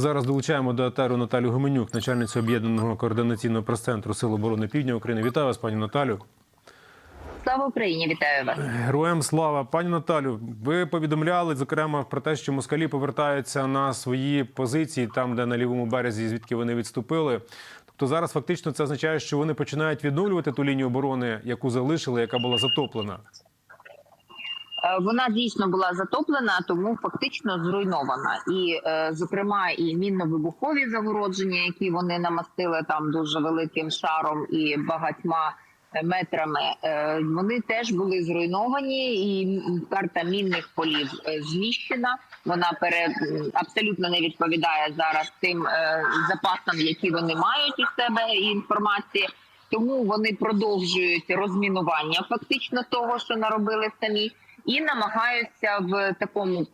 Зараз долучаємо до етеру Наталю Гуменюк, начальницю об'єднаного координаційного прес-центру Сил оборони Півдня України. Вітаю вас, пані Наталю. Слава Україні, вітаю вас. Героям слава, пані Наталю. Ви повідомляли зокрема про те, що москалі повертаються на свої позиції там, де на лівому березі, звідки вони відступили. Тобто зараз фактично це означає, що вони починають відновлювати ту лінію оборони, яку залишили, яка була затоплена. Вона дійсно була затоплена, тому фактично зруйнована. І, е, зокрема, і мінно-вибухові загородження, які вони намастили там дуже великим шаром і багатьма е, метрами, е, вони теж були зруйновані. І карта мінних полів зміщена. Вона пере абсолютно не відповідає зараз тим запасам, які вони мають у себе і інформації. Тому вони продовжують розмінування фактично того, що наробили самі, і намагаються в такому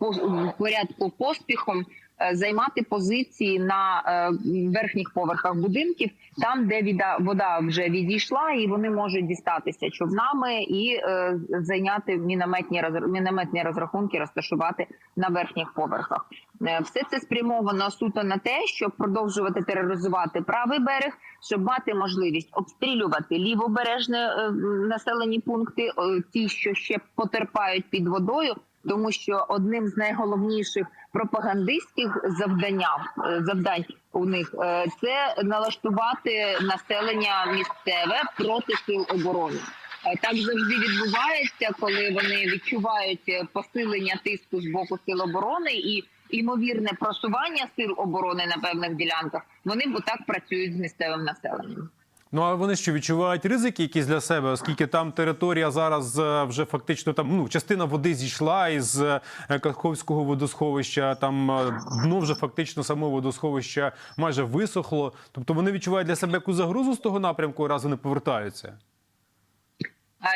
порядку поспіхом займати позиції на е, верхніх поверхах будинків, там де вода вже відійшла, і вони можуть дістатися човнами і е, зайняти мінометні мінометні розрахунки, розташувати на верхніх поверхах. Е, Все це спрямовано суто на те, щоб продовжувати тероризувати правий берег, щоб мати можливість обстрілювати лівобережні е, населені пункти, е, ті, що ще потерпають під водою. Тому що одним з найголовніших пропагандистських завдання е, завдань у них е, це налаштувати населення місцеве проти сил оборони. Е, Так завжди відбувається, коли вони відчувають посилення тиску з боку сил оборони і імовірне просування сил оборони на певних ділянках. Вони отак працюють з місцевим населенням. Ну а вони що відчувають ризики якісь для себе, оскільки там територія зараз е, вже фактично там ну частина води зійшла із е, Каховського водосховища. Там е, дно вже фактично самого водосховища майже висохло. Тобто вони відчувають для себе якусь загрозу з того напрямку, раз вони повертаються.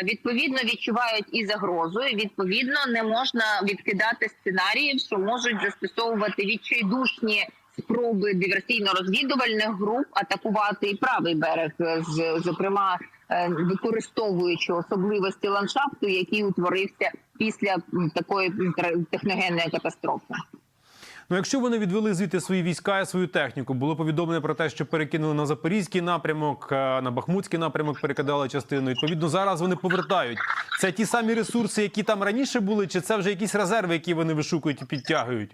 Відповідно відчувають і загрозу. і, Відповідно, не можна відкидати сценаріїв, що можуть застосовувати відчайдушні спроби диверсійно-розвідувальних груп атакувати і правий берег, е, з зокрема е, використовуючи особливості ландшафту, який утворився після такої техногенної катастрофи. Ну, якщо вони відвели звідти свої війська і свою техніку, було повідомлено про те, що перекинули на запорізький напрямок, е, на бахмутський напрямок перекидали частину. Відповідно, зараз вони повертають. Це ті самі ресурси, які там раніше були, чи це вже якісь резерви, які вони вишукують і підтягують?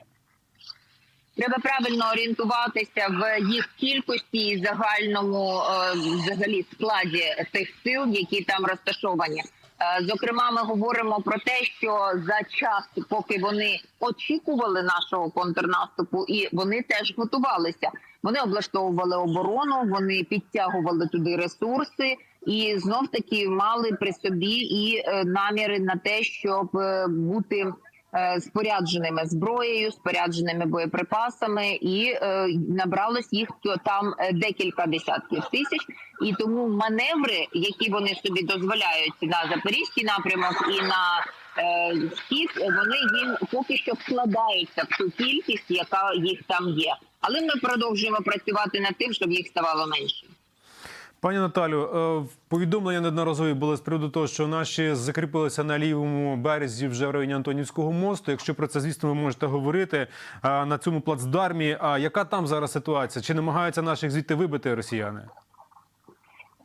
Треба правильно орієнтуватися в їх кількості і загальному е, взагалі складі тих сил, які там розташовані. Е, Зокрема, ми говоримо про те, що за час, поки вони очікували нашого контрнаступу, і вони теж готувалися. Вони облаштовували оборону, вони підтягували туди ресурси, і знов таки мали при собі і е, наміри на те, щоб бути спорядженими зброєю, спорядженими боєприпасами, і е, набралось їх там е, декілька десятків тисяч. І тому маневри, які вони собі дозволяють на запорізький напрямок і на е, схід, вони їм поки що вкладаються в ту кількість, яка їх там є. Але ми продовжуємо працювати над тим, щоб їх ставало менше. Пані Наталю, е, повідомлення неодноразові були з приводу того, що наші закріпилися на лівому березі вже в районі Антонівського мосту. Якщо про це, звісно, ви можете говорити е, на цьому плацдармі. А яка там зараз ситуація? Чи намагаються наших звідти вибити росіяни?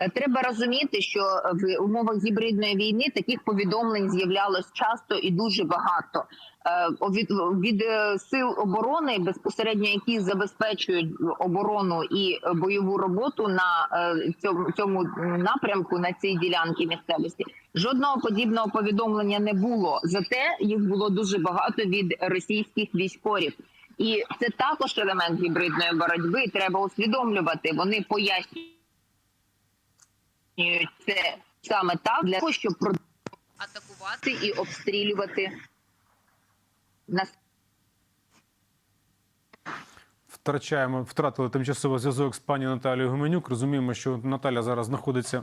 Е, Треба розуміти, що в умовах гібридної війни таких повідомлень з'являлось часто і дуже багато. Е, Від, від е, сил оборони, безпосередньо які забезпечують оборону і бойову роботу на е, цьому, цьому напрямку на цій ділянці місцевості. Жодного подібного повідомлення не було. Зате їх було дуже багато від російських військових. І це також елемент гібридної боротьби. Треба усвідомлювати. Вони пояснюють це саме так для того, щоб атакувати і обстрілювати нас. Втрачаємо, втратили тимчасово зв'язок з пані Наталією Гуменюк. Розуміємо, що Наталя зараз знаходиться.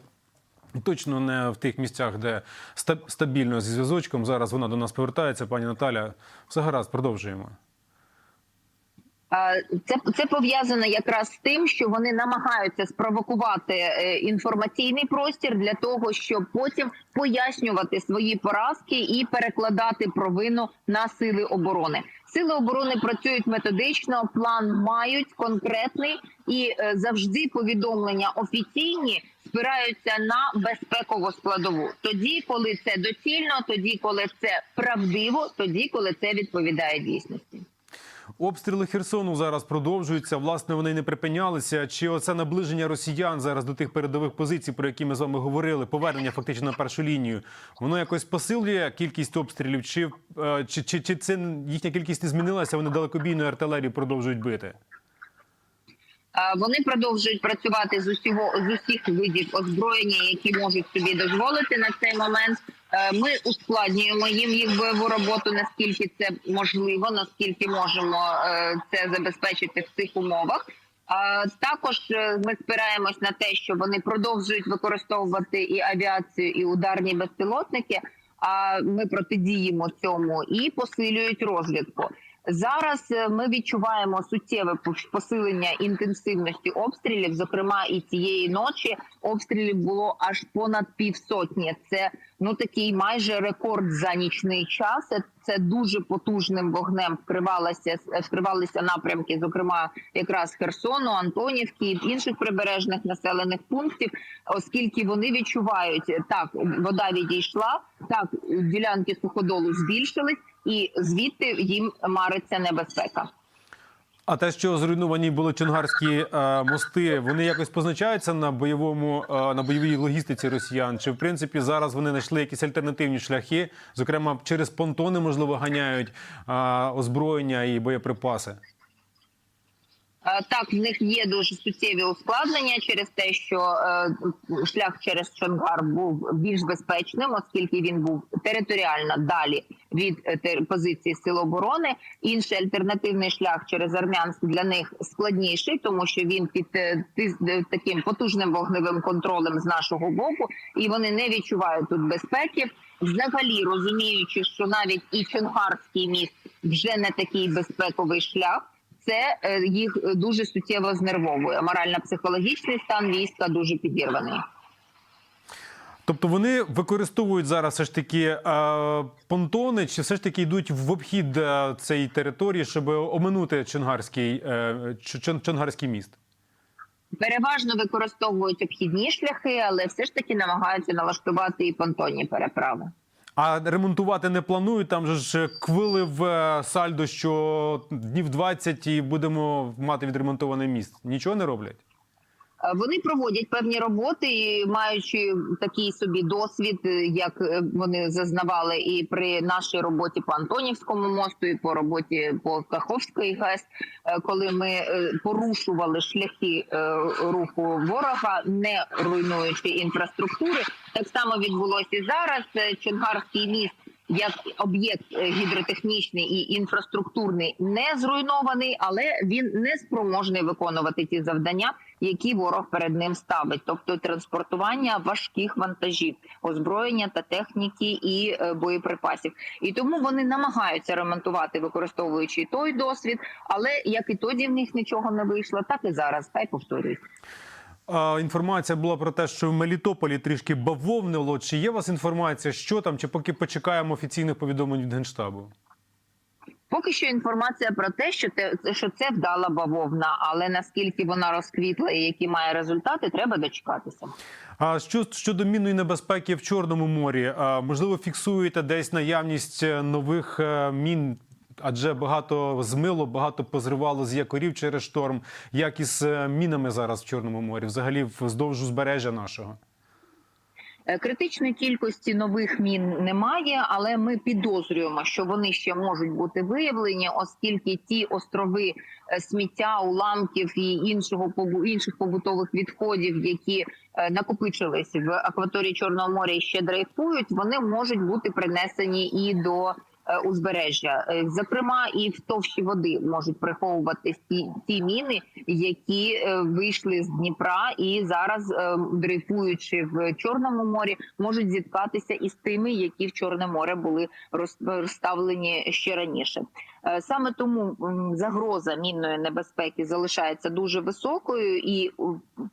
Точно не в тих місцях, де ста- стабільно зі зв'язочком. Зараз вона до нас повертається. Пані Наталя, все гаразд, продовжуємо. Це це пов'язано якраз з тим, що вони намагаються спровокувати е, інформаційний простір для того, щоб потім пояснювати свої поразки і перекладати провину на сили оборони. Сили оборони працюють методично, план мають конкретний і е, завжди повідомлення офіційні спираються на безпекову складову. Тоді, коли це доцільно, тоді, коли це правдиво, тоді, коли це відповідає дійсності. Обстріли Херсону зараз продовжуються. Власне, вони не припинялися. Чи оце наближення росіян зараз до тих передових позицій, про які ми з вами говорили, повернення фактично на першу лінію, воно якось посилює кількість обстрілів, чи, е, чи, чи, чи це їхня кількість не змінилася? Вони далекобійною артилерією продовжують бити. Е, Вони продовжують працювати з усього з усіх видів озброєння, які можуть собі дозволити на цей момент. Е, Ми ускладнюємо їм їх бойову роботу, наскільки це можливо, наскільки можемо е, це забезпечити в цих умовах. Також ми спираємось на те, що вони продовжують використовувати і авіацію, і ударні безпілотники. А ми протидіємо цьому і посилюють розвідку. Зараз е, ми відчуваємо суттєве посилення інтенсивності обстрілів. Зокрема, і цієї ночі обстрілів було аж понад півсотні. Це ну такий майже рекорд за нічний час. Це- дуже потужним вогнем вкривалися вкривалися напрямки, зокрема якраз Херсону, Антонівки інших прибережних населених пунктів, оскільки вони відчувають так, вода відійшла, так ділянки суходолу збільшились, і звідти їм мариться небезпека. А те, що зруйновані були чонгарські е, мости, вони якось позначаються на бойовому е, на бойовій логістиці росіян? Чи в принципі зараз вони знайшли якісь альтернативні шляхи? Зокрема, через понтони можливо ганяють е, озброєння і боєприпаси? Е, Так, в них є дуже суттєві ускладнення через те, що е, шлях через Чонгар був більш безпечним, оскільки він був територіально далі від е, позиції сил оборони. Інший альтернативний шлях через Армянськ для них складніший, тому що він під таким потужним вогневим контролем з нашого боку, і вони не відчувають тут безпеки. Взагалі розуміючи, що навіть і Чонгарський міст вже не такий безпековий шлях це е, їх е, дуже суттєво знервовує. Морально-психологічний стан війська дуже підірваний. Тобто вони використовують зараз все ж таки е, понтони, чи все ж таки йдуть в обхід цієї території, щоб оминути чонгарський, Чон- чонгарський міст? Переважно використовують обхідні шляхи, але все ж таки намагаються налаштувати і понтонні переправи. А ремонтувати не планують. Там же ж квили в е, сальдо, що днів 20 і будемо мати відремонтоване міст. Нічого не роблять. Е, Вони проводять певні роботи, маючи такий собі досвід, е, як е, вони зазнавали і при нашій роботі по Антонівському мосту, і по роботі по Каховської ГЕС, коли ми порушували шляхи руху ворога, не руйнуючи інфраструктури, так само відбулося і зараз. Чонгарський міст. Як об'єкт е, гідротехнічний і інфраструктурний не зруйнований, але він не спроможний виконувати ті завдання, які ворог перед ним ставить, тобто транспортування важких вантажів, озброєння та техніки і е, боєприпасів. І тому вони намагаються ремонтувати, використовуючи той досвід. Але як і тоді в них нічого не вийшло, так і зараз. Хай повторюють. Інформація була про те, що в Мелітополі трішки бавовнило. Чи є у вас інформація, що там, чи поки почекаємо офіційних повідомлень від генштабу? Поки що інформація про те, що те, що це вдала бавовна, але наскільки вона розквітла і які має результати, треба дочекатися. А що щодо мінної небезпеки в Чорному морі? А, можливо, фіксуєте десь наявність е, нових е, мін? Адже багато змило, багато позривало з якорів через шторм. Як із е, мінами зараз в Чорному морі, взагалі вздовж узбережжя нашого? Е, Критичної кількості нових мін немає, але ми підозрюємо, що вони ще можуть бути виявлені, оскільки ті острови е, сміття, уламків і іншого інших побутових відходів, які накопичились в акваторії Чорного моря і ще дрейфують, вони можуть бути принесені і до узбережжя. Е, Зокрема, і в товщі води можуть приховуватись ті, ті міни, які е, вийшли з Дніпра і зараз, е, дрейфуючи в Чорному морі, можуть зіткатися із тими, які в Чорне море були розставлені ще раніше. Е, Саме тому загроза мінної небезпеки залишається дуже високою, і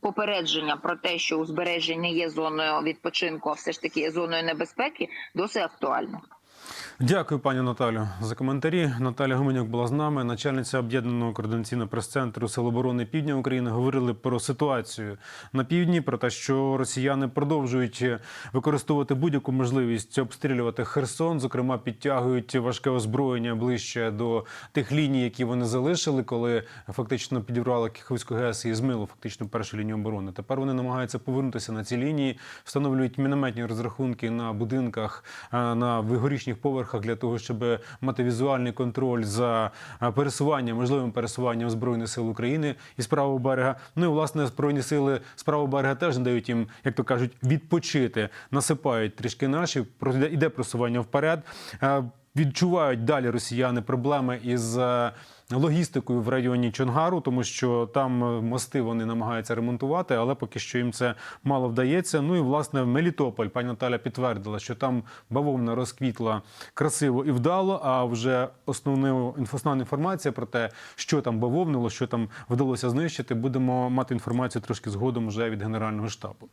попередження про те, що узбережжя не є зоною відпочинку, а все ж таки є зоною небезпеки, досить актуально. Дякую, пані Наталю, за коментарі. Наталя Гуменюк була з нами, начальниця об'єднаного координаційного прес-центру Сил оборони Півдня України. Говорили про ситуацію на півдні, про те, що росіяни продовжують використовувати будь-яку можливість обстрілювати Херсон. Зокрема, підтягують важке озброєння ближче до тих ліній, які вони залишили, коли фактично підібрали Каховську ГЕС і змило фактично першу лінію оборони. Тепер вони намагаються повернутися на ці лінії, встановлюють мінометні розрахунки на будинках, е, на вигорішніх поверхах для того, щоб мати візуальний контроль за е, пересуванням, можливим пересуванням збройних сил України із правого берега. Ну і власне збройні сили з правого берега теж не дають їм, як то кажуть, відпочити, насипають трішки наші. іде просування вперед. Е, Відчувають далі росіяни проблеми із е, логістикою в районі Чонгару, тому що там е, мости вони намагаються ремонтувати, але поки що їм це мало вдається. Ну і власне в Мелітополь, пані Наталя підтвердила, що там бавовна розквітла красиво і вдало. А вже основна інформація про те, що там бавовнило, що там вдалося знищити, будемо мати інформацію трошки згодом вже від генерального штабу.